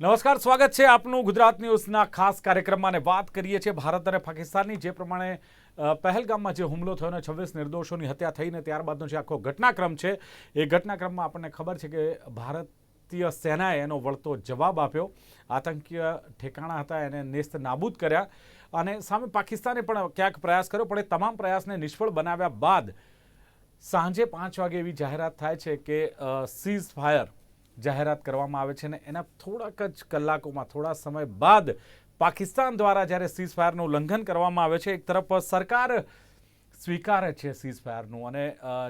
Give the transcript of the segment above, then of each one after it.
નમસ્કાર, સ્વાગત છે આપનું ગુજરાત ન્યૂઝના ખાસ કાર્યક્રમમાં વાત કરીએ છીએ ભારત અને પાકિસ્તાનની. જે પ્રમાણે પહેલગામમાં જે હુમલો થયો અને છવ્વીસ નિર્દોષોની હત્યા થઈને ત્યારબાદનો જે આખો ઘટનાક્રમ છે, એ ઘટનાક્રમમાં આપણને ખબર છે કે ભારતીય સેનાએ એનો વળતો જવાબ આપ્યો. આતંકીય ઠેકાણા હતા, એને નેસ્ત નાબૂદ કર્યા. અને સામે પાકિસ્તાને પણ ક્યાંક પ્રયાસ કર્યો, પણ એ તમામ પ્રયાસને નિષ્ફળ બનાવ્યા બાદ સાંજે પાંચ વાગે એવી જાહેરાત થાય છે કે સીઝ ફાયર જાહેરાત કરવામાં આવે છે અને એના થોડાક જ કલાકોમાં, થોડા સમય બાદ પાકિસ્તાન દ્વારા જ્યારે સીઝ ફાયરનું ઉલ્લંઘન કરવામાં આવે છે, એક તરફ સરકાર સ્વીકારે છે સીઝ ફાયરનું અને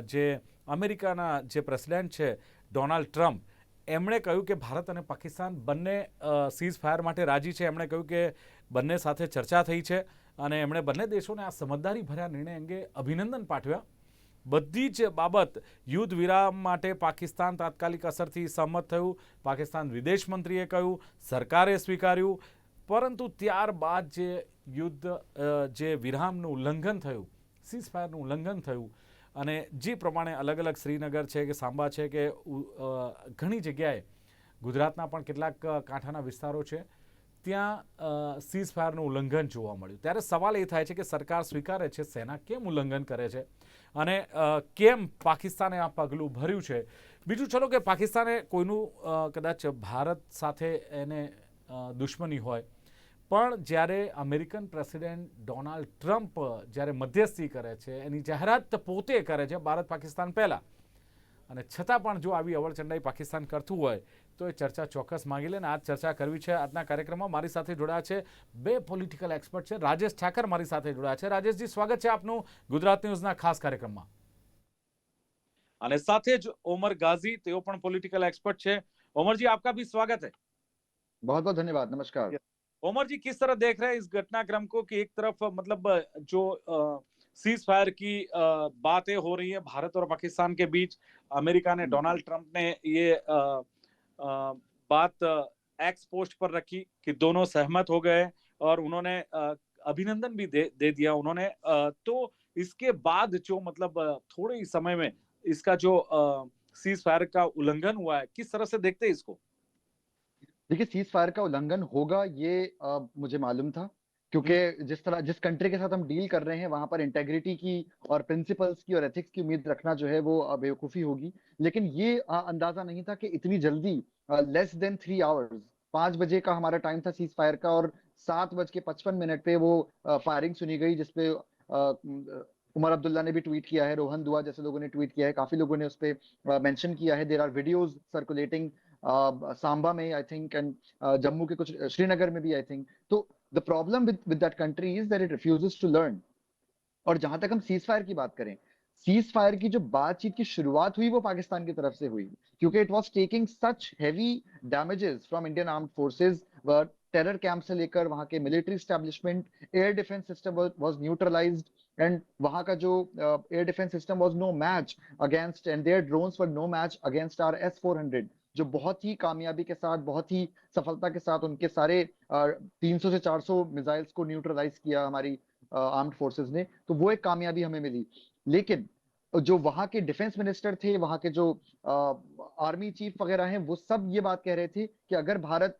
જે અમેરિકાના જે પ્રેસિડેન્ટ છે ડોનાલ્ડ ટ્રમ્પ, એમણે કહ્યું કે ભારત અને પાકિસ્તાન બંને સીઝ ફાયર માટે રાજી છે. એમણે કહ્યું કે બંને સાથે ચર્ચા થઈ છે અને એમણે બંને દેશોને આ સમજદારી ભર્યા નિર્ણય અંગે અભિનંદન પાઠવ્યા. બધી જ બાબત યુદ્ધ વિરામ માટે પાકિસ્તાન તાત્કાલિક અસરથી સહમત થયું. પાકિસ્તાન વિદેશ મંત્રીએ કહ્યું, સરકારે સ્વીકાર્યું, પરંતુ ત્યારબાદ જે યુદ્ધ જે વિરામનું ઉલ્લંઘન થયું સીઝ ફાયરનું ઉલ્લંઘન થયું, અને જે પ્રમાણે અલગ અલગ શ્રીનગર છે કે સાંબા છે કે ઘણી જગ્યાએ ગુજરાતના પણ કેટલાક કાંઠાના વિસ્તારો છે ત્યાં સીઝ ફાયરનું ઉલ્લંઘન જોવા મળ્યું. ત્યારે સવાલ એ થાય છે કે સરકાર સ્વીકારે છે, સેના કેમ ઉલ્લંઘન કરે છે? અને કેમ પાકિસ્તાને આ પગલું ભર્યું છે? બીજું ચલો કે પાકિસ્તાને કોઈનું કદાચ ભારત સાથે એને દુશ્મની હોય, પણ જ્યારે અમેરિકન પ્રેસિડેન્ટ ડોનાલ્ડ ટ્રમ્પ જ્યારે મધ્યસ્થી કરે છે, એની જાહેરાત પોતે કરે છે, ભારત પાકિસ્તાન પહેલાં. અને છતાં પણ જો આવી અવળચંડાઈ પાકિસ્તાન કરતું હોય તો એ ચર્ચા ચોક્કસ માંગી લે ને આ ચર્ચા કરવી છે આજના કાર્યક્રમમાં. મારી સાથે જોડાયા છે બે પોલિટિકલ એક્સપર્ટ છે. રાજેશ ઠાકર મારી સાથે જોડાયા છે. રાજેશજી સ્વાગત છે આપનું ગુજરાત ન્યૂઝના ખાસ કાર્યક્રમમાં. અને સાથે જ ઓમર ગાઝી તેઓ પણ પોલિટિકલ એક્સપર્ટ છે. ઓમરજી आपका भी स्वागत है बहुत बहुत धन्यवाद नमस्कार। ओमर जी किस तरह देख रहे हैं इस घटनाक्रम को कि एक तरफ मतलब जो सीज फायर की बातें हो रही है भारत और पाकिस्तान के बीच अमेरिका ने डोनाल्ड ट्रंप बात एक्स पोस्ट पर रखी कि दोनों सहमत हो गए और उन्होंने अभिनंदन भी दे दे दिया उन्होंने। तो इसके बाद जो मतलब थोड़े ही समय में इसका जो सीज फायर का उल्लंघन हुआ है किस तरह से देखते हैं इसको? देखिए सीज फायर का उल्लंघन होगा ये आ, मुझे मालूम था। क्योंकि जिस तरह जिस कंट्री के साथ हम डील कर रहे हैं वहाँ पर इंटेग्रिटी की और प्रिंसिपल्स की और एथिक्स की उम्मीद रखना जो है वो बेवकूफ़ी होगी। लेकिन ये अंदाज़ा नहीं था कि इतनी जल्दी लेस देन थ्री आवर्स पाँच बजे का हमारा टाइम था सीज फायर का और सात बज के पचपन मिनट पे वो फायरिंग सुनी गई जिसपे उमर अब्दुल्ला ने भी ट्वीट किया है रोहन दुआ जैसे लोगों ने ट्वीट किया है काफ़ी लोगों ने उस पर मेंशन किया है। There are videos circulating Samba में आई थिंक एंड जम्मू के कुछ श्रीनगर में भी आई थिंक तो the problem with with that country is that it refuses to learn और जहाँ तक हम सीज फायर की बात करें सीज फायर की जो बातचीत की शुरुआत हुई वो पाकिस्तान की तरफ़ से हुई, क्योंकि it was taking such heavy damages from Indian armed forces terror camp से लेकर वहाँ के military establishment air defence system was neutralised and वहाँ का जो air defence system was no match against and their drones were no match against R S four hundred जो बहुत ही कामयाबी के साथ बहुत ही सफलता के साथ उनके सारे तीन सौ से चार सौ मिसाइल्स को न्यूट्रलाइज किया हमारी आर्म्ड फोर्सेस ने तो वो एक कामयाबी हमें मिली। लेकिन जो वहाँ के डिफेंस मिनिस्टर थे वहाँ के जो आर्मी चीफ वगैरह हैं वो सब ये बात कह रहे थे कि अगर भारत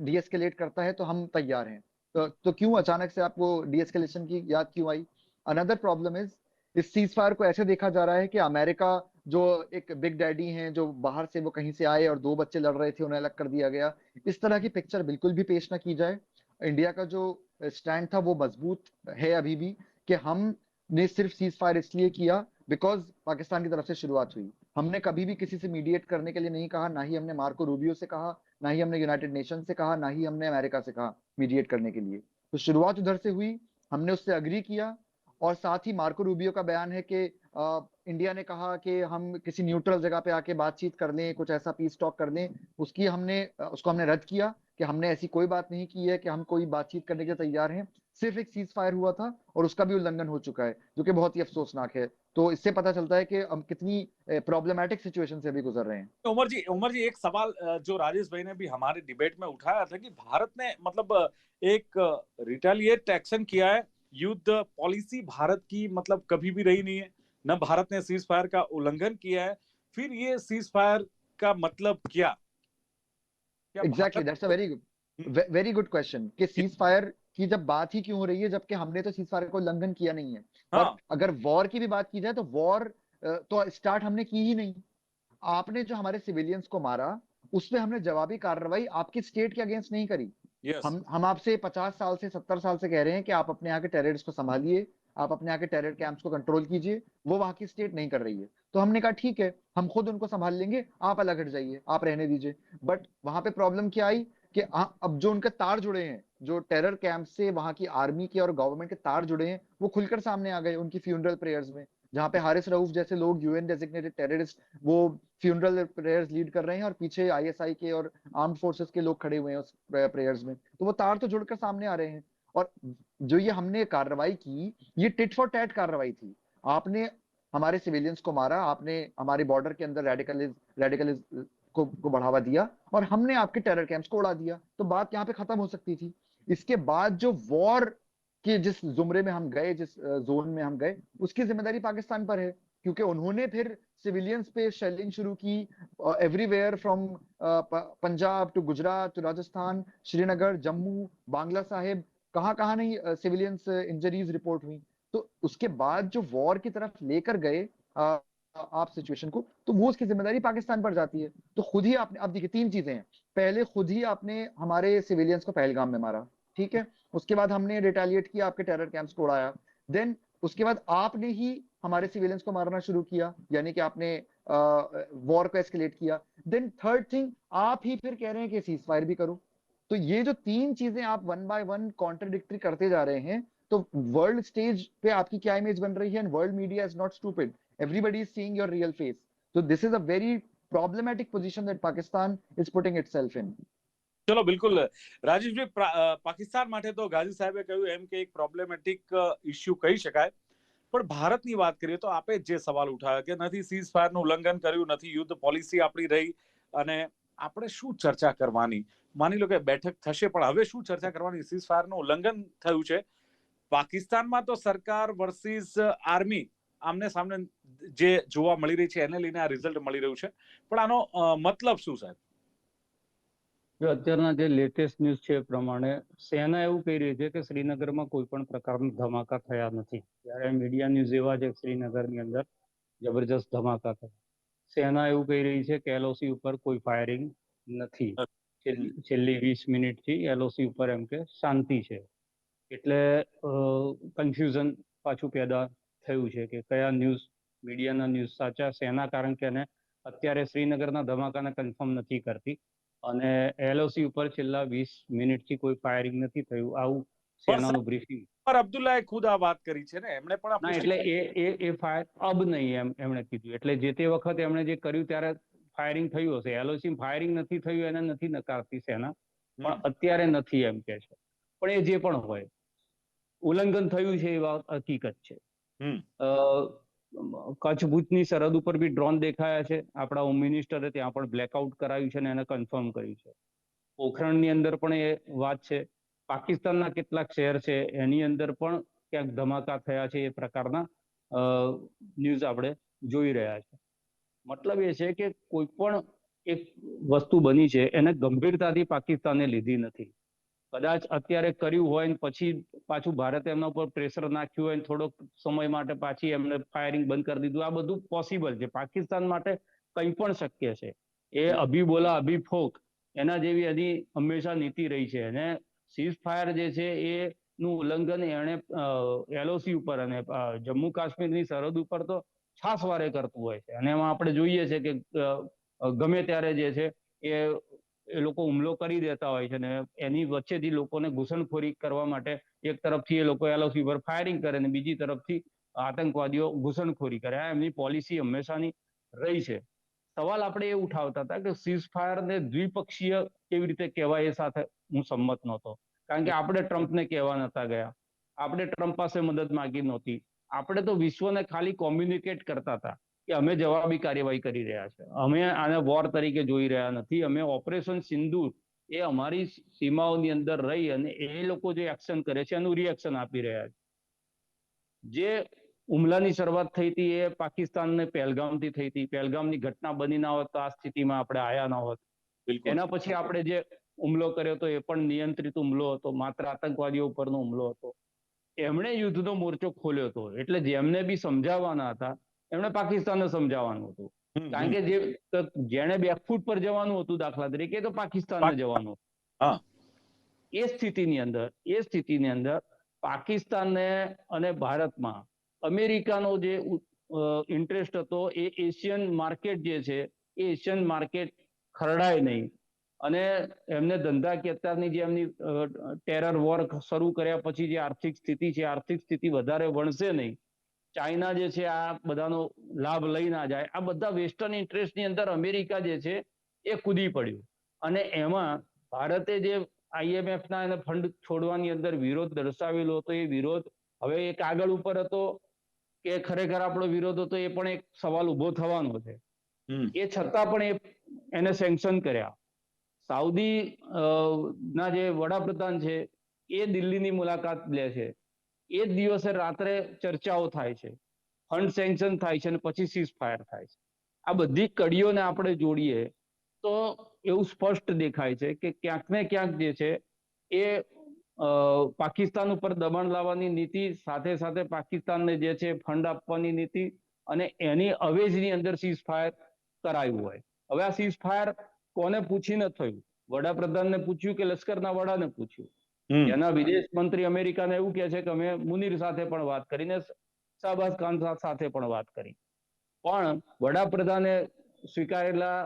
डीएस्केलेट करता है तो हम तैयार हैं। तो, तो क्यों अचानक से आपको डीएस्केलेशन की याद क्यों आई? अनदर प्रॉब्लम इज़ इस सीज फायर को ऐसे देखा जा रहा है कि अमेरिका जो एक बिग डैडी हैं, जो बाहर से वो कहीं से आए और दो बच्चे लड़ रहे थे, उन्हें अलग कर दिया गया। इस तरह की पिक्चर बिल्कुल भी पेश ना की जाए। इंडिया का जो स्टैंड था, वो मज़बूत है अभी भी कि हमने सिर्फ़ सीज फायर इसलिए किया बिकॉज़ पाकिस्तान की तरफ़ से शुरुआत हुई। हमने कभी भी किसी से मीडिएट करने के लिए नहीं कहा, ना ही हमने मार्को रूबियो से कहा, ना ही हमने यूनाइटेड नेशन से कहा, ना ही हमने अमेरिका से कहा मीडिएट करने के लिए। तो शुरुआत उधर से हुई, हमने उससे अग्री किया और साथ ही मार्को रूबियो का बयान है कि इंडिया ने कहा कि हम किसी न्यूट्रल जगह पे आके बातचीत कर लें, कुछ ऐसा पीस टॉक कर लें, उसकी हमने उसको हमने रद्द किया कि हमने ऐसी कोई बात नहीं की है कि हम कोई बातचीत करने के तैयार हैं। सिर्फ़ एक सीज फायर हुआ था और उसका भी उल्लंघन हो चुका है, जो कि बहुत ही अफसोसनाक है। तो इससे पता चलता है कि हम कितनी प्रॉब्लमेटिक सिचुएशन से भी गुजर रहे हैं। उमर जी उमर जी, एक सवाल जो राजेश भाई ने भी हमारे डिबेट में उठाया था कि भारत ने मतलब एक रिटेलिएट एक्शन किया है युद्ध पॉलिसी भारत की मतलब कभी भी रही नहीं है। न भारत ने सीज फायर का उल्लंघन किया है। फिर ये सीज फायर का मतलब क्या? Exactly that's a very very good question कि सीज फायर की जब बात ही क्यों हो रही है जबकि हमने तो सीज फायर का उल्लंघन किया नहीं है। और हाँ। अगर वॉर की भी बात की जाए तो वॉर तो स्टार्ट हमने की ही नहीं। आपने जो हमारे सिविलियंस को मारा उसमें हमने जवाबी कार्रवाई आपकी स्टेट के अगेंस्ट नहीं करी। यस हम हम आपसे पचास साल से सत्तर साल से कह रहे हैं कि आप अपने यहाँ के टेररिस्ट को संभालिए, आप अपने यहाँ के टेरर कैंप्स को कंट्रोल कीजिए, वो वहाँ की स्टेट नहीं कर रही है। तो हमने कहा, ठीक है, हम खुद उनको संभाल लेंगे, आप अलग हट जाइए, आप रहने दीजिए। बट वहाँ पे प्रॉब्लम क्या आई कि अब जो उनके तार जुड़े हैं, जो टेरर कैंप से वहाँ की आर्मी के और गवर्नमेंट के तार जुड़े हैं, वो खुलकर सामने आ गए उनकी फ्यूनरल प्रेयर्स में। जहाँ पे हारिस रऊफ जैसे लोग यूएन डेजिग्नेटेड टेररिस्ट वो फ्यूनरल प्रेयर्स लीड कर रहे हैं और पीछे आईएसआई के और आर्म फोर्सेस के लोग खड़े हुए हैं उस प्रेयर्स में। तो वो तार तो जुड़कर सामने आ रहे हैं। और जो ये हमने कार्रवाई की ये टिट फॉर टैट कार्रवाई थी। आपने हमारे सिविलियंस को मारा आपने हमारे बॉर्डर के अंदर रेडिकलिज रेडिकलिज को, को बढ़ावा दिया और हमने आपके टेरर कैंप्स को उड़ा दिया। तो बात यहाँ पे खत्म हो सकती थी। इसके बाद जो वॉर के जिस जुमरे में हम गए, जिस जोन में हम गए, उसकी ज़िम्मेदारी पाकिस्तान पर है। क्योंकि उन्होंने फिर सिविलियंस पे शेलिंग शुरू की everywhere from Punjab to Gujarat to Rajasthan, Srinagar, Jammu, Bangla Sahib कहाँ कहाँ नहीं सिविलियंस इंजरीज रिपोर्ट हुई। तो उसके बाद जो वॉर की तरफ़ लेकर गए आप सिचुएशन को तो वो उसकी ज़िम्मेदारी पाकिस्तान पर जाती है। तो खुद ही आपने, अब देखिए तीन चीज़ें हैं। पहले खुद ही आपने हमारे सिविलियंस को पहलगाम में मारा, ठीक है? उसके बाद हमने रिटेलिएट किया, आपके टेरर कैंप्स को उड़ाया। देन उसके बाद आपने ही हमारे सिविलियंस को मारना शुरू किया, यानी कि आपने वॉर को एस्केलेट किया। देन थर्ड थिंग आप ही फिर कह रहे हैं कि सीज फायर भी करो। तो ये जो तीन चीज़ें आप वन बाय वन कॉन्ट्रडिक्टरी करते जा रहे हैं तो वर्ल्ड स्टेज पे आपकी क्या इमेज बन रही है? And world media is not stupid everybody is seeing your real face. so this is a very problematic position that pakistan is putting itself in. ચલો, બિલકુલ. રાજેશભાઈ પાકિસ્તાન માટે તો ગાઝી સાહેબે કહ્યું એમ કે એક પ્રોબ્લેમેટિક ઇસ્યુ કહી શકાય. પણ ભારતની વાત કરીએ તો આપે જે સવાલ ઉઠાવ્યો કે નથી સીઝ ફાયરનું ઉલ્લંઘન કર્યું, નથી યુદ્ધ પોલિસી આપણી રહી, અને આપણે શું ચર્ચા કરવાની? માની લો કે બેઠક થશે, પણ હવે શું ચર્ચા કરવાની? સીઝ ફાયરનું ઉલ્લંઘન થયું છે. પાકિસ્તાનમાં તો સરકાર વર્સિસ આર્મી આમને સામને જે જોવા મળી રહી છે, એને લઈને આ રિઝલ્ટ મળી રહ્યું છે. પણ આનો મતલબ શું, સાહેબ? જો અત્યારના જે લેટેસ્ટ ન્યૂઝ છે એ પ્રમાણે સેના એવું કહી રહી છે કે શ્રીનગરમાં કોઈ પણ પ્રકારના ધમાકા થયા નથી. ત્યારે મીડિયા ન્યૂઝ એવા છે શ્રીનગરની અંદર, જબરજસ્ત ધમાકા થયા. સેના એવું કહી રહી છે કે એલઓસી ઉપર કોઈ ફાયરિંગ નથી. છેલ્લી વીસ વીસ મિનિટથી એલઓસી ઉપર એમ કે શાંતિ છે. એટલે કન્ફ્યુઝન પાછું પેદા થયું છે કે કયા ન્યૂઝ મીડિયાના ન્યૂઝ સાચા શેના કારણ કે એને અત્યારે શ્રીનગરના ધમાકાને કન્ફર્મ નથી કરતી. અને એલઓસી ઉપર છેલ્લા વીસ મિનિટથી કોઈ ફાયરિંગ નથી થયું. આવું સેનાનું બ્રીફિંગ પર અબ્દુલ્લાએ ખુદ આ વાત કરી છે ને? એમણે પણ એટલે એ એ એ ફાયર અબ નહીં એમ એમણે કીધું. એટલે જે તે વખતે એમણે જે કર્યું ત્યારે ફાયરિંગ થયું હશે. એલઓસી ફાયરિંગ નથી થયું એને નથી નકારતી સેના. પણ અત્યારે નથી એમ કે છે. પણ એ જે પણ હોય ઉલ્લંઘન થયું છે એ વાત હકીકત છે. કચ્છ ભુજની સરહદ ઉપર બી ડ્રોન દેખાયા છે. આપણા હોમ મિનિસ્ટરે ત્યાં પણ બ્લેકઆઉટ કરાવ્યું છે અને એને કન્ફર્મ કર્યું છે. પોખરણની અંદર પણ એ વાત છે. પાકિસ્તાનના કેટલાક શહેર છે, એની અંદર પણ ક્યાંક ધમાકા થયા છે એ પ્રકારના ન્યૂઝ આપણે જોઈ રહ્યા છે. મતલબ એ છે કે કોઈ પણ એક વસ્તુ બની છે, એને ગંભીરતાથી પાકિસ્તાને લીધી નથી. કદાચ અત્યારે કર્યું હોય ને પછી પાછું ભારતે એમના ઉપર પ્રેશર નાખ્યું હોય થોડોક સમય માટે પાછી એમને ફાયરિંગ બંધ કરી દીધું. આ બધું પોસિબલ છે. પાકિસ્તાન માટે કંઈ પણ શક્ય છે. એ અભી બોલા, અભી ફોક, એના જેવી એની હંમેશા નીતિ રહી છે. અને સીઝ ફાયર જે છે એ નું ઉલ્લંઘન એણે એલઓસી ઉપર અને જમ્મુ કાશ્મીરની સરહદ ઉપર તો છાસવારે કરતું હોય છે. અને એમાં આપણે જોઈએ છે કે ગમે ત્યારે જે છે એ એ લોકો હુમલો કરી દેતા હોય છે ને એની વચ્ચેથી લોકોને ઘૂસણખોરી કરવા માટે એક તરફથી એ લોકો એલઓસી પર ફાયરિંગ કરે ને બીજી તરફથી આતંકવાદીઓ ઘૂસણખોરી કરે. આ એમની પોલિસી હંમેશાની રહી છે. સવાલ આપણે એ ઉઠાવતા હતા કે સીઝ ફાયર ને દ્વિપક્ષીય કેવી રીતે કહેવાય એ સાથે હું સંમત નહોતો. કારણ કે આપણે ટ્રમ્પને કહેવા નતા ગયા. આપણે ટ્રમ્પ પાસે મદદ માંગી નહોતી. આપણે તો વિશ્વને ખાલી કોમ્યુનિકેટ કરતા હતા. કે અમે જવાબી કાર્યવાહી કરી રહ્યા છે. અમે આને વોર તરીકે જોઈ રહ્યા નથી. અમે ઓપરેશન સિંદૂર એ અમારી સીમાઓની અંદર રહી અને એ લોકો જે એક્શન કરે છે એનું રિએક્શન આપી રહ્યા છે. જે હુમલાની શરૂઆત થઈ હતી એ પાકિસ્તાનને પહેલગામથી થઈ હતી. પહેલગામની ઘટના બની ના હોત તો આ સ્થિતિમાં આપણે આયા ના હોત. એના પછી આપણે જે હુમલો કર્યો હતો એ પણ નિયંત્રિત હુમલો હતો. માત્ર આતંકવાદીઓ ઉપરનો હુમલો હતો. એમણે યુદ્ધનો મોરચો ખોલ્યો હતો. એટલે જેમને બી સમજાવવાના હતા એમણે પાકિસ્તાનને સમજાવવાનું હતું. કારણ કે જે જેને બે ફૂટ પર જવાનું હતું દાખલા તરીકે તો પાકિસ્તાનને પાક- જવાનું હતું. એ સ્થિતિની અંદર એ સ્થિતિની અંદર પાકિસ્તાનને અને ભારતમાં અમેરિકાનો જે ઇન્ટરેસ્ટ હતો એ એશિયન માર્કેટ જે છે એ એશિયન માર્કેટ ખરડાય નહીં. અને એમને ધંધાકીય અત્યારની જે એમની ટેરર વોર શરૂ કર્યા પછી જે આર્થિક સ્થિતિ છે આર્થિક સ્થિતિ વધારે વણશે નહીં. ચાઇના જે છે આ બધાનો લાભ લઈ ના જાય. આ બધા વેસ્ટર્ન ઇન્ટરેસ્ટની અંદર અમેરિકા જે છે એ કૂદી પડ્યું. અને એમાં ભારતે જે IMF ના એને ફંડ છોડવાની અંદર વિરોધ દર્શાવેલો હતો એ વિરોધ હવે એ કાગળ ઉપર હતો કે ખરેખર આપણો વિરોધ હતો એ પણ એક સવાલ ઊભો થવાનો છે. એ છતાં પણ એ એને સેન્કશન કર્યા. સાઉદી ના જે વડાપ્રધાન છે એ દિલ્હીની મુલાકાત લે છે. એ જ દિવસે રાત્રે ચર્ચાઓ થાય છે. ફંડ સેન્કશન થાય છે અને પછી સીઝ ફાયર થાય છે. આ બધી કડીઓને આપણે જોડીએ તો એવું સ્પષ્ટ દેખાય છે કે ક્યાંક ને ક્યાંક જે છે એ પાકિસ્તાન ઉપર દબાણ લાવવાની નીતિ, સાથે સાથે પાકિસ્તાનને જે છે ફંડ આપવાની નીતિ અને એની અવેજની અંદર સીઝ ફાયર કરાયું હોય. હવે આ સીઝ ફાયર કોને પૂછીને થયું? વડાપ્રધાનને પૂછ્યું કે લશ્કરના વડાને પૂછ્યું. એના વિદેશ મંત્રી અમેરિકાને એવું કહે છે કે અમે મુનીર સાથે પણ વાત કરીને, શાહબાઝ ખાન સાથે પણ વાત કરી. પણ વડાપ્રધાને સ્વીકારેલા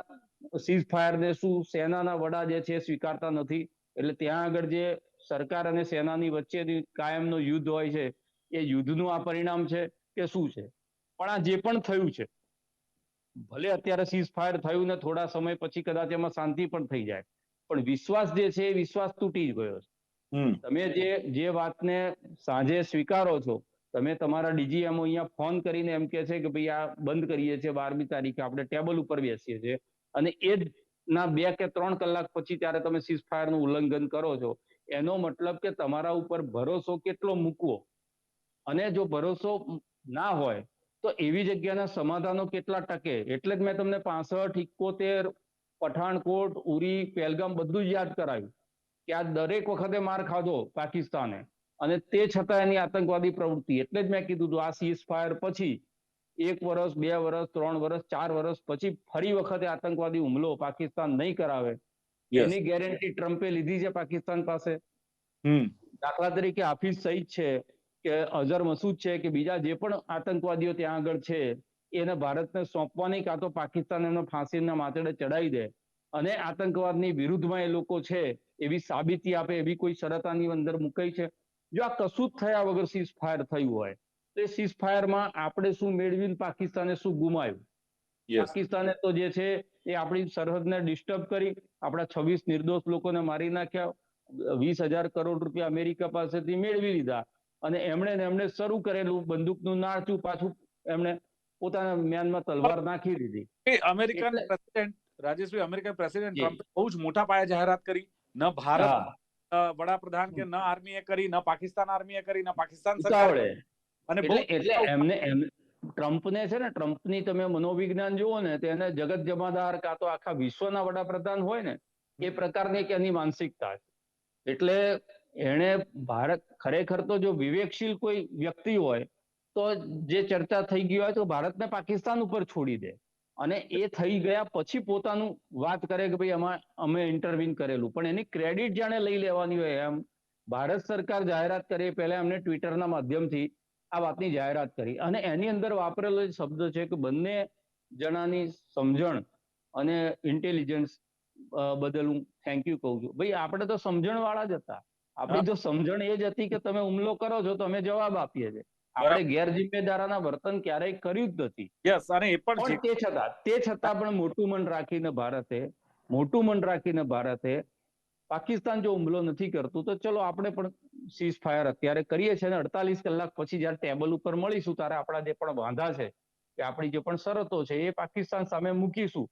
સીઝ ફાયરને શું સેનાના વડા જે છે સ્વીકારતા નથી. એટલે ત્યાં આગળ જે સરકાર અને સેનાની વચ્ચેની કાયમનો યુદ્ધ હોય છે, એ યુદ્ધનું આ પરિણામ છે કે શું છે? પણ આ જે પણ થયું છે, ભલે અત્યારે સીઝ ફાયર થયું ને થોડા સમય પછી કદાચ એમાં શાંતિ પણ થઈ જાય. પણ વિશ્વાસ જે છે એ વિશ્વાસ તૂટી જ ગયો છે. તમે જે જે વાતને સાંજે સ્વીકારો છો, તમે તમારા ડીજીએમઓ અહીંયા ફોન કરીને એમ કે છે કે ભાઈ આ બંધ કરીએ છીએ, બારમી તારીખે આપણે ટેબલ ઉપર બેસીએ છીએ. અને એ જ ના બે કે ત્રણ કલાક પછી ત્યારે તમે સીઝનું ઉલ્લંઘન કરો છો. એનો મતલબ કે તમારા ઉપર ભરોસો કેટલો મૂકવો? અને જો ભરોસો ના હોય, તો એવી જગ્યાના સમાધાનો કેટલા ટકે? એટલે જ મેં તમને પાસઠ, ઇકોતેર, પઠાણકોટ, ઉરી, પહેલગામ બધું જ યાદ કરાયું કે આ દરેક વખતે માર ખાધો પાકિસ્તાને. અને તે છતાં એની આતંકવાદી પ્રવૃત્તિ. એટલે જ મેં કીધું હતું આ સીઝ ફાયર પછી એક વર્ષ બે વર્ષ ત્રણ વર્ષ ચાર વર્ષ પછી ફરી વખતે આતંકવાદી હુમલો પાકિસ્તાન નહીં કરાવે. એની ગેરંટી ટ્રમ્પે લીધી છે પાકિસ્તાન પાસે. હમ. દાખલા તરીકે હાફિઝ સઈદ છે કે અઝર મસૂદ છે કે બીજા જે પણ આતંકવાદીઓ ત્યાં આગળ છે એને ભારતને સોંપવાની કાં તો પાકિસ્તાન એમને ફાંસીના માથેડે ચડાવી દે. અને આતંકવાદની વિરુદ્ધમાં એ લોકો છે એવી સાબિતી આપે એવી કોઈ શરત આની અંદર મુકાઈ છે. જો આ કશું જ થયા વગર સીઝ ફાયર થયું હોય તો એ સીઝ ફાયરમાં આપણે શું મેળવીને પાકિસ્તાને શું ગુમાવ્યું? પાકિસ્તાને તો જે છે એ આપણી સરહદને ડિસ્ટર્બ કરી આપણા છવ્વીસ નિર્દોષ લોકોને મારી નાખ્યા વીસ હજાર કરોડ રૂપિયા અમેરિકા પાસેથી મેળવી લીધા. અને એમણે ને એમણે શરૂ કરેલું બંદૂકનું નાચું પાછું એમણે પોતાના મ્યાનમાં તલવાર નાખી દીધી. America American president Rajeshbhai American president. ટ્રમ્પે બહુ જ મોટા પાયે જાહેરાત કરી. ન ભારત વડાપ્રધાન કે ન આર્મીએ કરી ન પાકિસ્તાન આર્મીએ કરી ન પાકિસ્તાન સરકારે અને એટલે એમને એમ ટ્રમ્પને છે ને ટ્રમ્પની તમે મનોવિજ્ઞાન જુઓ ને તેને જગત જમાદાર કાં તો આખા વિશ્વના વડાપ્રધાન હોય ને એ પ્રકારની એક એની માનસિકતા છે. એટલે એણે ભારત ખરેખર તો જો વિવેકશીલ કોઈ વ્યક્તિ હોય તો જે ચર્ચા થઈ ગઈ હોય તો ભારતને પાકિસ્તાન ઉપર છોડી દે. અને એ થઈ ગયા પછી પોતાનું વાત કરે કે ભાઈ આમાં અમે ઇન્ટરવીન કરેલું. પણ એની ક્રેડિટ જાણે લઈ લેવાની હોય એમ. ભારત સરકાર જાહેરાત કરે પહેલા એમને ટ્વિટરના માધ્યમથી આ વાતની જાહેરાત કરી. અને એની અંદર વાપરેલો શબ્દ છે કે બંને જણાની સમજણ અને ઇન્ટેલિજન્સ બદલ હું થેન્ક યુ કહું છું. ભાઈ આપણે તો સમજણ વાળા જ હતા. આપણી તો સમજણ એ જ હતી કે તમે હુમલો કરો છો તો અમે જવાબ આપીએ છીએ. આપણે ગેરજિમ્મેદારાના વર્તન ક્યારેય કર્યું જ નથી. યસ અને એ પણ તે છતાં તે છતાં પણ મોટું મન રાખીને ભારતે મોટું મન રાખીને ભારતે પાકિસ્તાન જો હુમલો નથી કરતું તો ચલો આપણે પણ સીઝ ફાયર અત્યારે કરીએ છીએ અને અડતાલીસ કલાક પછી જયારે ટેબલ ઉપર મળીશું ત્યારે આપણા જે પણ વાંધા છે કે આપણી જે પણ શરતો છે એ પાકિસ્તાન સામે મૂકીશું.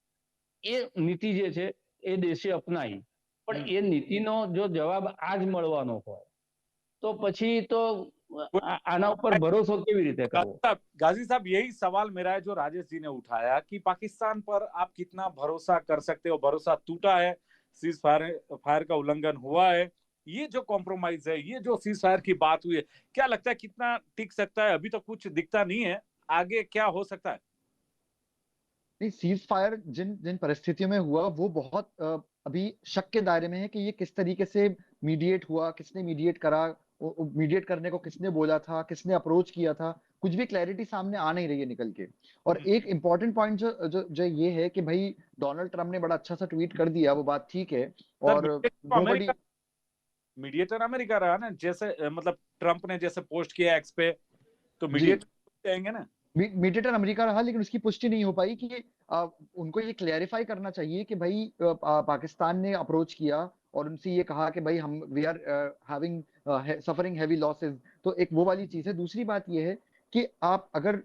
એ નીતિ જે છે એ દેશે અપનાવી. પણ એ નીતિનો જો જવાબ આજ મળવાનો હોય તો પછી તો આના ઉપર ભરોસો કેવી રીતે गाजी કરવો साहब गाजी साहब यही सवाल मेरा है जो राजेश जी ने उठाया कि पाकिस्तान पर आप कितना भरोसा कर सकते हो भरोसा टूटा है सीज फायर फायर का उल्लंघन हुआ है ये जो कॉम्प्रोमाइज है ये जो सीज फायर की बात हुई है क्या लगता है कितना टिक सकता है अभी तो कुछ दिखता नहीं है आगे क्या हो सकता है नहीं सीज फायर जिन जिन परिस्थितियों में हुआ वो बहुत अ, अभी शक के दायरे में है कि ये किस तरीके से मीडिएट हुआ किसने मीडिएट करा मीडिएट करने को किसने बोला था किसने अप्रोच किया था कुछ भी क्लैरिटी सामने आ नहीं रही है निकल के और हम्म। एक इंपॉर्टेंट पॉइंट जो जो जो ये है कि भाई डोनाल्ड ट्रंप ने बड़ा अच्छा सा ट्वीट कर दिया वो बात ठीक है और तो अमेरिका मीडिएटर अमेरिका रहा ना जैसे मतलब ट्रंप ने जैसे पोस्ट किया एक्स पे तो। मीडिएटर कहेंगे ना मीडिएटर अमेरिका रहा लेकिन उसकी पुष्टि नहीं हो पाई कि आ, उनको ये क्लैरिफाई करना चाहिए कि भाई पा- पाकिस्तान ने अप्रोच किया और उनसे ये कहा कि भाई हम we are having suffering heavy losses तो एक वो वाली चीज़ है। दूसरी बात ये है कि आप अगर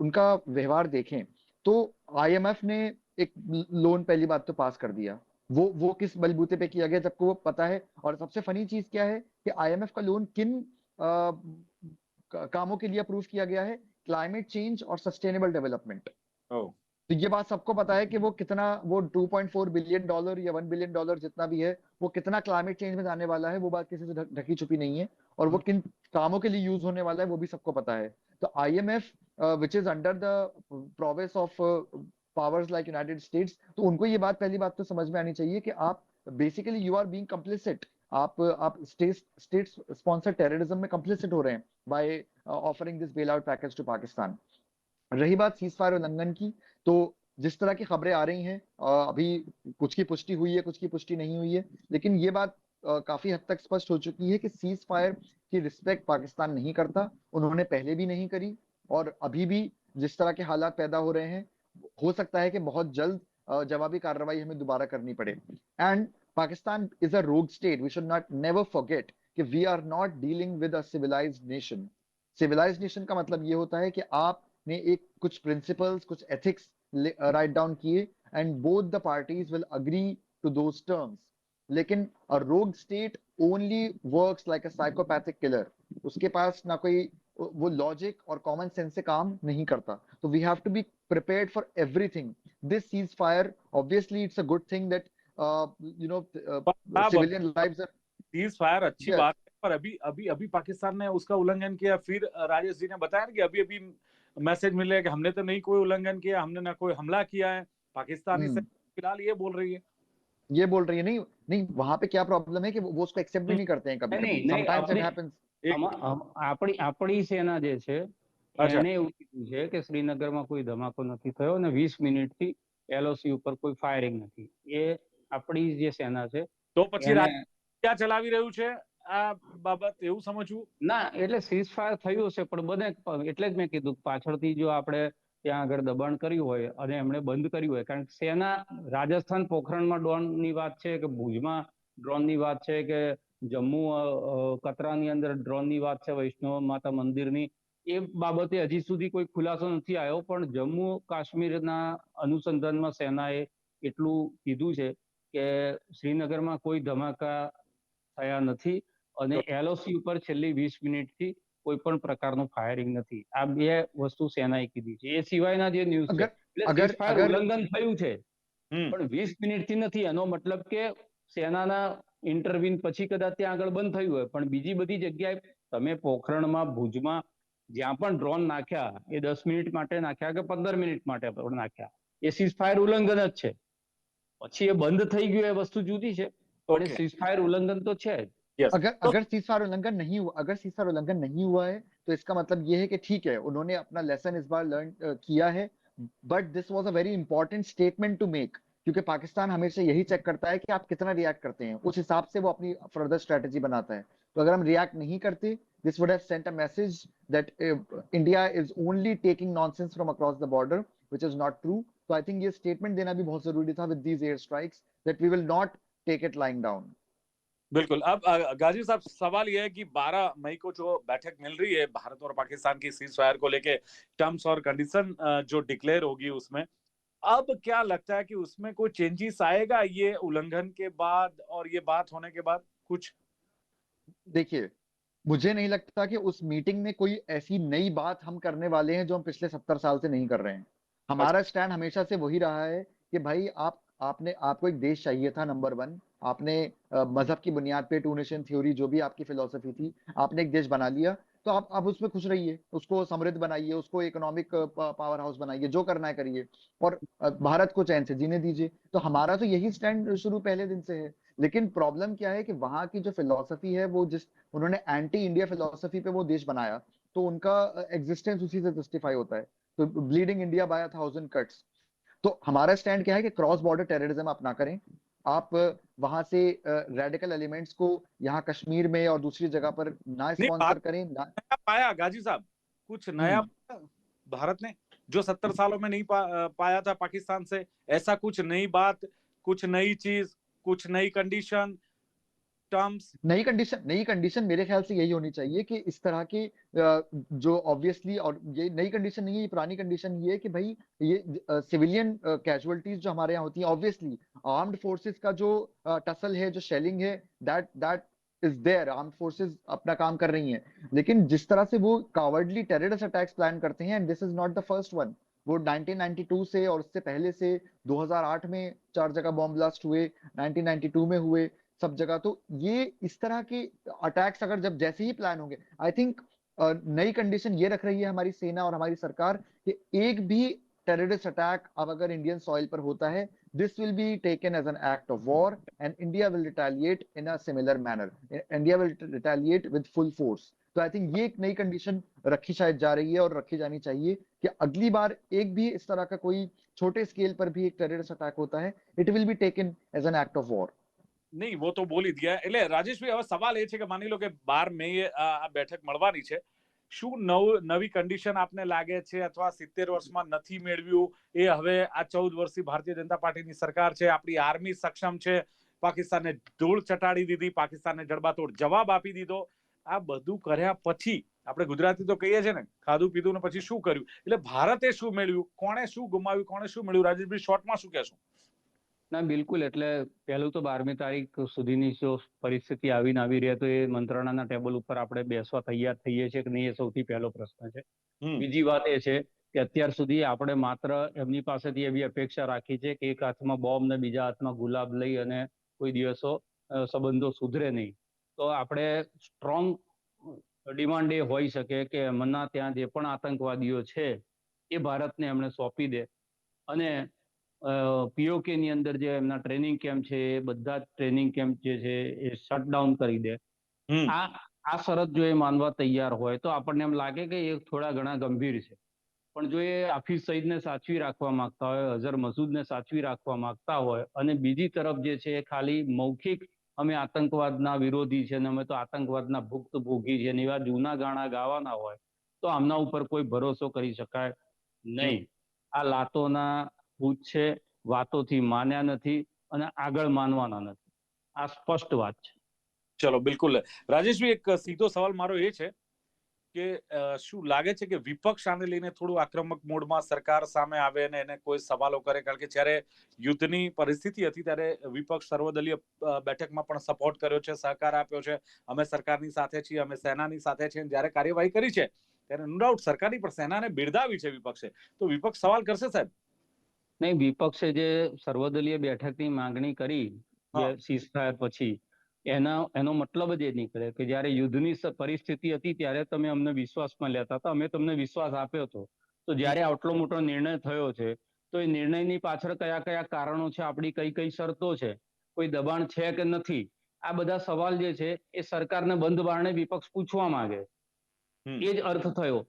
उनका व्यवहार देखें तो आईएमएफ ने एक लोन पहली बात तो पास कर दिया। वो वो किस बलबूते पे किया गया जबकि वो पता है? और सबसे फनी चीज़ क्या है कि आईएमएफ का लोन किन का- कामों के लिए अप्रूव किया गया है? क्लाइमेट चेंज और सस्टेनेबल डेवलपमेंट ओह तो ये बात सबको पता है कि वो कितना वो 2.4 बिलियन डॉलर या 1 बिलियन डॉलर जितना भी है वो कितना क्लाइमेट चेंज में जाने वाला है वो बात किसी से ढक- छुपी नहीं है और वो किन कामों के लिए यूज़ होने वाला है वो भी सबको पता है। तो I M F which is under the province of powers like United States तो उनको ये बात पहली बात तो समझ में आनी चाहिए कि आप basically you are being complicit आप आप स्टेट स्टेट स्पॉन्सर टेररिज्म में कंप्लिसिट हो रहे हैं by offering this bail out package to Pakistan रही बात सीज फायर उल्लंघन की तो जिस तरह की खबरें आ रही हैं अभी कुछ की पुष्टि हुई है, कुछ की पुष्टि नहीं हुई है, लेकिन ये बात काफ़ी हद तक स्पष्ट हो चुकी है कि सीज फायर की रिस्पेक्ट पाकिस्तान नहीं करता, उन्होंने पहले भी नहीं करी, और अभी भी जिस तरह के हालात पैदा हो रहे हैं, हो सकता है कि बहुत जल्द जवाबी कार्रवाई हमें दोबारा करनी पड़े। And Pakistan is a rogue state we should not never forget कि we are not dealing with a civilized nation civilized nation का मतलब ये होता है कि आपने एक कुछ प्रिंसिपल्स कुछ एथिक्स राइट डाउन किए and both the parties will agree to those terms लेकिन a rogue state only works like a psychopathic killer उसके पास ना कोई वो लॉजिक और कॉमन सेंस से काम नहीं करता। तो we have to be prepared for everything. This ceasefire obviously it's a good thing that uh, you know uh, पर आप- civilian lives are cease fire अच्छी Yes. बात है पर अभी अभी अभी पाकिस्तान ने उसका उल्लंघन किया। फिर राजेश जी ने बताया ना कि अभी अभी मैसेज मिले कि हमने तो नहीं कोई उल्लंघन किया हमने ना कोई हमला किया है पाकिस्तान इसे हम्म। फिलहाल ये बोल रही है ये बोल रही है नहीं नहीं वहां पे क्या प्रॉब्लम है कि वो वो उसको एक्सेप्ट भी नहीं करते हैं कभी नहीं, कभी नहीं, sometimes it अपने- happens એક આમાં- આમ- આપણી આપણી સેના જે છે અચ્છા. એને એવું કીધું છે કે શ્રીનગરમાં કોઈ ધમાકો નથી થયો અને વીસ મિનિટથી એલઓસી ઉપર કોઈ ફાયરિંગ નથી એ આપણી જે સેના છે તો પછી એને રાજ ક્યાં ચલાવી રહ્યું છે આ બાબત એવું સમજવું? ના, એટલે સીઝ ફાયર થયું હશે, પણ બને એટલે જ મેં કીધું, પાછળથી જો આપણે ત્યાં આગળ દબાણ કર્યું હોય અને એમણે બંધ કર્યું હોય, કારણ કે સેના રાજસ્થાન પોખરણમાં ડ્રોનની વાત છે કે ભુજમાં ડ્રોનની વાત છે કે જમ્મુ કતરાની અંદર ડ્રોનની વાત છે, વૈષ્ણવ માતા મંદિરની, એ બાબતે હજી સુધી કોઈ ખુલાસો નથી આવ્યો, પણ જમ્મુ કાશ્મીરના અનુસંધાનમાં સેનાએ એટલું કીધું છે કે શ્રીનગરમાં કોઈ ધમાકા થયા નથી. અને એલઓસી ઉપર છેલ્લી વીસ મિનિટથી કોઈ પણ પ્રકારનું ફાયરિંગ નથી. આ બે વસ્તુ સેનાએ કીધી છે. એ સિવાયના જે ન્યૂઝ છે. એટલે ઉલ્લંઘન થયું છે. પણ વીસ મિનિટથી નથી. એનો મતલબ કે સેનાના ઇન્ટરવ્યુન પછી કદાચ ત્યાં આગળ બંધ થયું હોય. પણ બીજી બધી જગ્યાએ તમે પોખરણમાં ભુજમાં જ્યાં પણ ડ્રોન નાખ્યા એ દસ મિનિટ માટે નાખ્યા કે પંદર મિનિટ માટે પણ નાખ્યા? એ સીઝફાયર ઉલ્લંઘન જ છે. પછી એ બંધ થઈ ગયું એ વસ્તુ જુદી છે. પણ સીઝફાયર ઉલ્લંઘન તો છે જ. યસ अगर अगर सीजफायर उल्लंघन नहीं हुआ अगर सीजफायर उल्लंघन नहीं हुआ है तो इसका मतलब ये है कि ठीक है उन्होंने अपना लेसन इस बार लर्न किया है but this was a very important statement to make क्योंकि पाकिस्तान हमेशा यही चेक करता है कि आप कितना रिएक्ट करते हैं उस हिसाब से वो अपनी फर्दर स्ट्रेटेजी बनाता है। तो अगर हम रिएक्ट नहीं करते this would have sent a message that India is only taking nonsense from across the border which is not true तो आई थिंक ये स्टेटमेंट देना भी बहुत ज़रूरी था with these air strikes that we will not take it lying down बिल्कुल। अब गाजी साहब सवाल यह है कि 12 मई को जो बैठक मिल रही है भारत और पाकिस्तान की सीज फायर को लेके टर्म्स और कंडीशन जो डिक्लेयर होगी उसमें अब क्या लगता है कि उसमें कोई चेंजेस आएगा ये उल्लंघन के बाद और ये बात होने के बाद कुछ? देखिए मुझे नहीं लगता कि उस मीटिंग में कोई ऐसी नई बात हम करने वाले हैं जो हम पिछले सत्तर साल से नहीं कर रहे हैं। हमारा स्टैंड हमेशा से वही रहा है कि भाई आप आपने आपको एक देश चाहिए था नंबर वन आपने मज़हब की बुनियाद पे टू नेशन थ्योरी जो भी आपकी फिलोसफी थी, आपने एक देश बना लिया तो आप आप उसमें खुश रहिए, उसको समृद्ध बनाइए, उसको इकोनॉमिक पावर हाउस बनाइए, जो करना है करिए। और भारत को चैन से जीने दीजिए। तो हमारा तो यही स्टैंड शुरू पहले दिन से है। लेकिन प्रॉब्लम क्या है कि वहाँ की जो फिलोसफी है, वो जिस, उन्होंने एंटी इंडिया फिलोसफी पे वो देश बनाया तो उनका एग्जिस्टेंस उसी से जस्टिफाई होता है। तो bleeding India by thousand cuts तो हमारा स्टैंड क्या है कि क्रॉस बॉर्डर टेररिज्म आप ना करें। आप वहाँ से रेडिकल एलिमेंट्स को यहाँ कश्मीर में और दूसरी जगह पर ना स्पॉन्सर करें ना पाया गाजी साहब कुछ नया हम्म। भारत ने जो सत्तर सालों में नहीं पा, पाया था पाकिस्तान से ऐसा कुछ नई बात कुछ नई चीज़ कुछ नई कंडीशन टर्म्स नई कंडीशन नई कंडीशन मेरे ख्याल से यही होनी चाहिए कि इस तरह की जो ऑब्वियसली और ये नई कंडीशन नहीं है, ये पुरानी कंडीशन ये है कि भाई ये सिविलियन कैजुअलिटीज जो हमारे यहाँ होती हैं ऑब्वियसली आर्म्ड फोर्सेस का जो टसल है, जो शेलिंग है that that is their armed forces अपना काम कर रही हैं। लेकिन जिस तरह से वो कावर्डली टेररिस्ट अटैक्स प्लान करते हैं and this is not the first one वो 1992 से और उससे पहले से 2008 में चार जगह बॉम्ब ब्लास्ट हुए 1992 में हुए सब जगह। तो ये इस तरह के अटैक्स अगर जब जैसे ही प्लान होंगे आई थिंक नई कंडीशन ये रख रही है हमारी सेना और हमारी सरकार कि एक भी टेररिस्ट अटैक अब अगर इंडियन सॉइल पर होता है this will be taken as an act of war and India will retaliate in a similar manner India will retaliate with full force तो आई थिंक ये एक नई कंडीशन रखी शायद जा रही है और रखी जानी चाहिए कि अगली बार एक भी इस तरह का कोई छोटे स्केल पर भी एक टेररिस्ट अटैक होता है it will be taken as an act of war નહીં, વો તો બોલી જ ગયા. એટલે રાજેશભાઈ, હવે સવાલ એ છે કે માની લો કે બાર મે આ બેઠક મળવાની છે. શું નવ, નવી કન્ડિશન આપને લાગે છે અથવા સિત્તેર વર્ષમાં નથી મેળવ્યું? એ હવે આ ચૌદ વર્ષથી ભારતીય જનતા પાર્ટીની સરકાર છે, આપણી આર્મી સક્ષમ છે, પાકિસ્તાનને ધૂળ ચટાડી દીધી, પાકિસ્તાનને જડબાતોડ જવાબ આપી દીધો. આ બધું કર્યા પછી, આપણે ગુજરાતી તો કહીએ છીએ ને, ખાધું પીધું ને પછી શું કર્યું? એટલે ભારતે શું મેળવ્યું? કોણે શું ગુમાવ્યું? કોણે શું મેળવ્યું? રાજેશભાઈ શોર્ટમાં શું કહેશું? ના બિલકુલ. એટલે પહેલું તો બારમી તારીખ સુધીની જો પરિસ્થિતિ આવીને આવી રહે તો એ મંત્રણાના ટેબલ ઉપર આપણે બેસવા તૈયાર થઈએ છીએ કે નહીં એ સૌથી પહેલો પ્રશ્ન છે. બીજી વાત એ છે કે અત્યાર સુધી આપણે માત્ર એમની પાસેથી એવી અપેક્ષા રાખી છે કે એક હાથમાં બોમ્બ ને બીજા હાથમાં ગુલાબ લઈ અને કોઈ દિવસો સંબંધો સુધરે નહીં. તો આપણે સ્ટ્રોંગ ડિમાન્ડ એ હોઈ શકે કે એમના ત્યાં જે પણ આતંકવાદીઓ છે એ ભારતને એમણે સોંપી દે. અને પીઓકે ની અંદર જે એમના ટ્રેનિંગ કેમ્પ છે એ બધા જ ટ્રેનિંગ કેમ્પ જે છે એ શટડાઉન કરી દે. આ આ શરત જો એ માનવા તૈયાર હોય તો આપણને એમ લાગે કે એ થોડા ઘણા ગંભીર છે. પણ જો એ હાફિઝ સઈદને સાચવી રાખવા માંગતા હોય અઝર મસૂદને સાચવી રાખવા માંગતા હોય અને બીજી તરફ જે છે એ ખાલી મૌખિક અમે આતંકવાદના વિરોધી છે અને અમે તો આતંકવાદના ભુક્ત ભોગી છે એવા જૂના ગાણા ગાવાના હોય તો આમના ઉપર કોઈ ભરોસો કરી શકાય નહીં. આ લાતોના ભૂત છે વાતોથી માન્યા નથી અને આગળ માનવાના નથી. આ સ્પષ્ટ વાત છે. ચલો, બિલકુલ. રાજેશભાઈ, એક સીધો સવાલ મારો એ છે કે શું લાગે છે કે વિપક્ષ આને લઈને થોડું આક્રમક મોડમાં સરકાર સામે આવે અને એને કોઈ સવાલો કરે? કારણ કે જ્યારે યુદ્ધની પરિસ્થિતિ હતી ત્યારે વિપક્ષ સર્વદલીય બેઠકમાં પણ સપોર્ટ કર્યો છે, સહકાર આપ્યો છે. અમે સરકારની સાથે છીએ, અમે સેનાની સાથે છીએ જ્યારે કાર્યવાહી કરી છે, ત્યારે નો ડાઉટ સરકારની પણ સેનાને બિરદાવી છે વિપક્ષે. તો વિપક્ષ સવાલ કરશે સાહેબ? નહીં વિપક્ષે જે સર્વદલીય બેઠકની માંગણી કરી સીઝફાયર પછી એના એનો મતલબ જ એ નીકળે કે જ્યારે યુદ્ધની પરિસ્થિતિ હતી ત્યારે તમે અમને વિશ્વાસમાં લેતા હતા અમે તમને વિશ્વાસ આપ્યો હતો. તો જ્યારે આટલો મોટો નિર્ણય થયો છે તો એ નિર્ણયની પાછળ કયા કયા કારણો છે આપણી કઈ કઈ શરતો છે કોઈ દબાણ છે કે નથી આ બધા સવાલ જે છે એ સરકારને બંધ બારણે વિપક્ષ પૂછવા માંગે. એ જ અર્થ થયો.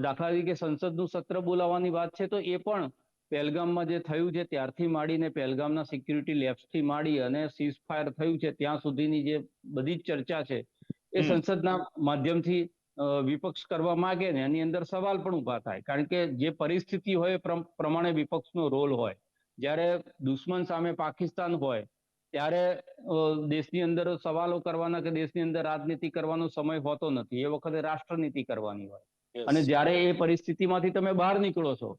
દાખલા તરીકે સંસદનું સત્ર બોલાવવાની વાત છે તો એ પણ પહેલગામમાં જે થયું છે ત્યારથી માંડીને પહેલગામના સિક્યુરિટી લેબ્સથી માંડી અને સીઝ ફાયર થયું છે ત્યાં સુધીની જે બધી જ ચર્ચા છે એ સંસદના માધ્યમથી વિપક્ષ કરવા માંગે ને એની અંદર સવાલ પણ ઊભા થાય. કારણ કે જે પરિસ્થિતિ હોય એ પ્રમાણે વિપક્ષનો રોલ હોય. જ્યારે દુશ્મન સામે પાકિસ્તાન હોય ત્યારે દેશની અંદર સવાલો કરવાના કે દેશની અંદર રાજનીતિ કરવાનો સમય હોતો નથી. એ વખતે રાષ્ટ્રનીતિ કરવાની હોય. અને જ્યારે એ પરિસ્થિતિમાંથી તમે બહાર નીકળો છો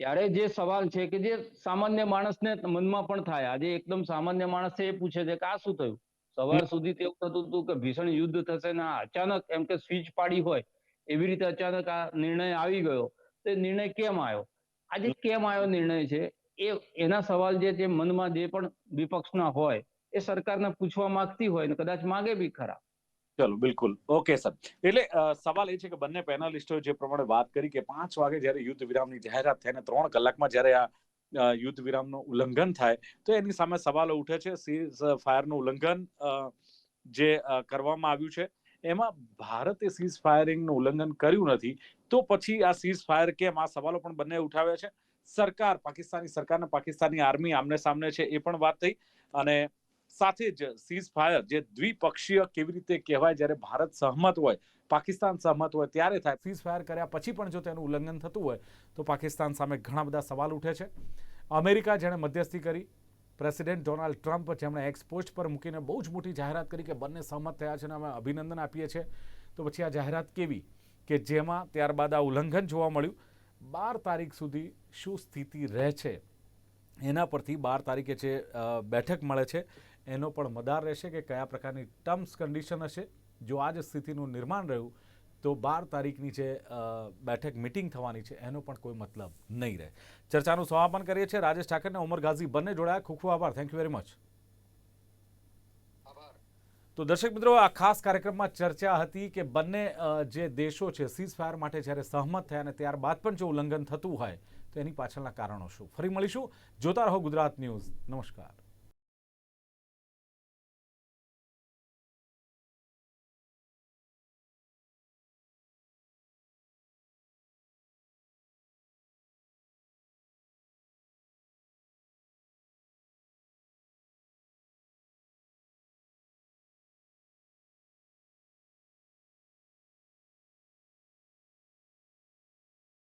ત્યારે જે સવાલ છે કે જે સામાન્ય માણસને મનમાં પણ થાય, આજે એકદમ સામાન્ય માણસ છે એ પૂછે છે કે આ શું થયું? સવાર સુધી તેવું થતું હતું કે ભીષણ યુદ્ધ થશે ને અચાનક એમ કે સ્વિચ પાડી હોય, એવી રીતે અચાનક આ નિર્ણય આવી ગયો. તો નિર્ણય કેમ આવ્યો? આજે કેમ આવ્યો નિર્ણય છે, એ એના સવાલ જે જે મનમાં જે પણ વિપક્ષના હોય, એ સરકારને પૂછવા માંગતી હોય ને કદાચ માગે બી ખરા. ચલો, બિલકુલ. ઓકે સર એટલે સવાલ એ છે કે બંને પેનલિસ્ટો જે પ્રમાણે વાત કરી કે પાંચ વાગે જ્યારે યુદ્ધ વિરામની જાહેરાત થાય અને ત્રણ કલાકમાં જ્યારે આ યુદ્ધ વિરામનું ઉલ્લંઘન થાય, તો એની સામે સવાલો ઉઠે છે. સીઝ ફાયરનું ઉલ્લંઘન જે કરવામાં આવ્યું છે. એમાં ભારતે સીઝ ફાયરિંગનું ઉલ્લંઘન કર્યું નથી, તો પછી આ સીઝ ફાયર કેમ? આ સવાલો પણ બંને ઉઠાવ્યા છે. સરકાર, પાકિસ્તાની સરકાર અને પાકિસ્તાની આર્મી આમને સામને છે એ પણ વાત થઈ અને સાથે જ સીઝ ફાયર જે દ્વિપક્ષીય કેવી રીતે કહેવાય જ્યારે ભારત સહમત હોય, પાકિસ્તાન સહમત હોય ત્યારે થાય. સીઝ ફાયર કર્યા પછી પણ જો તેનું ઉલ્લંઘન થતું હોય, તો પાકિસ્તાન સામે ઘણા બધા સવાલ ઉઠે છે. અમેરિકા જેણે મધ્યસ્થી કરી. પ્રેસિડેન્ટ ડોનાલ્ડ ટ્રમ્પ જેમણે એક્સ પોસ્ટ પર મૂકીને બહુ જ મોટી જાહેરાત કરી કે બંને સહમત થયા છે અને અમે અભિનંદન આપીએ છીએ. તો પછી આ જાહેરાત કેવી? કે જેમાં ત્યારબાદ આ ઉલ્લંઘન જોવા મળ્યું. બાર તારીખ સુધી શું સ્થિતિ રહે છે? એના પરથી બાર તારીખે જે બેઠક મળે છે. એનો પણ મદાર રહેશે કે કયા પ્રકારની ટર્મ્સ કન્ડિશન હશે. જો આ જ સ્થિતિનું નિર્માણ રહ્યું તો બાર તારીખની જે બેઠક મિટિંગ થવાની છે એનો પણ કોઈ મતલબ નહીં રહે. ચર્ચાનું સમાપન કરીએ છીએ. રાજેશ ઠાકર અને ઉમર ગાઝી બંને જોડાયા. ખૂબ ખૂબ આભાર. થેન્ક યુ વેરી મચ તો દર્શક મિત્રો આ ખાસ કાર્યક્રમમાં ચર્ચા હતી કે બંને જે દેશો છે સીઝ ફાયર માટે જ્યારે સહમત થયા અને ત્યારબાદ પણ જો ઉલ્લંઘન થતું હોય તો એની પાછળના કારણો શું? ફરી મળીશું. જોતા રહો ગુજરાત ન્યૂઝ. નમસ્કાર.